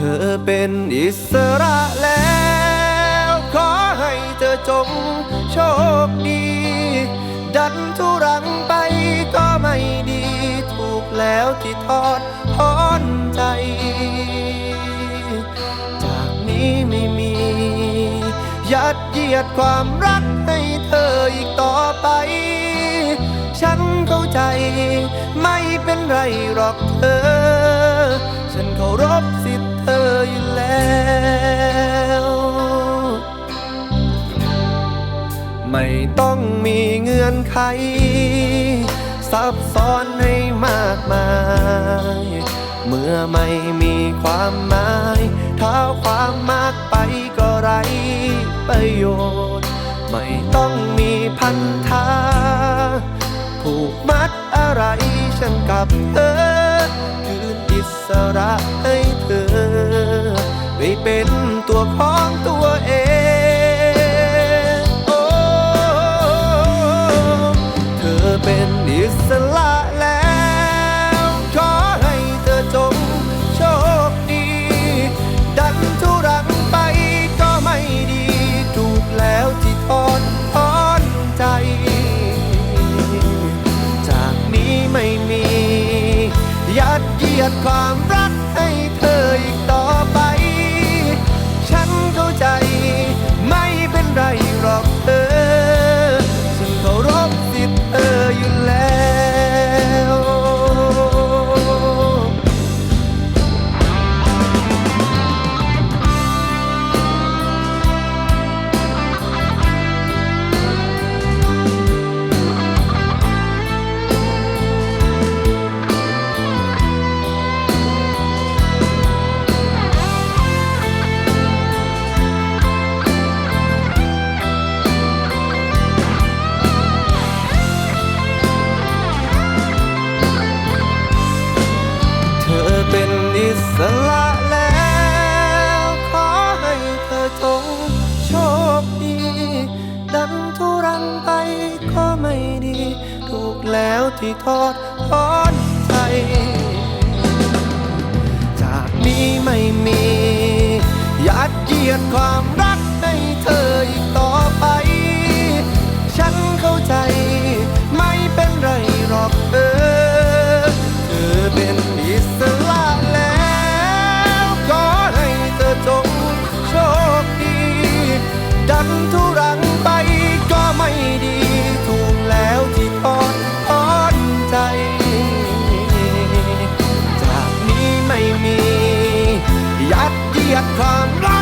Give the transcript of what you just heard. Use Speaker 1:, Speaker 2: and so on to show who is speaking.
Speaker 1: ธอเป็นอิสระแล้ว ขอให้เธอจงโชคดี ดันทุรังไปก็ไม่ดี ถูกแล้วที่ทอดทอนใจ จากนี้ไม่มี ยัดเยียดความรักให้เธออีกต่อไป ฉันเข้าใจ ไม่เป็นไรหรอกเธอ ฉันเคารพสิทธิ์เธออยู่แล้ว ไม่ต้องมีเงื่อนไข ซับซ้อนให้มากมาย เมื่อไม่มีความหมายถ้าความมากไปก็ไรประโยชน์ ไม่ต้องมีพันธาผูกมัดอะไรฉันกับเธอ ระให้เธอ ไปเป็นตัวของตัวเอง ที่ทอดทอนใจ จากนี้ไม่มี ยัดเยียดความ come on.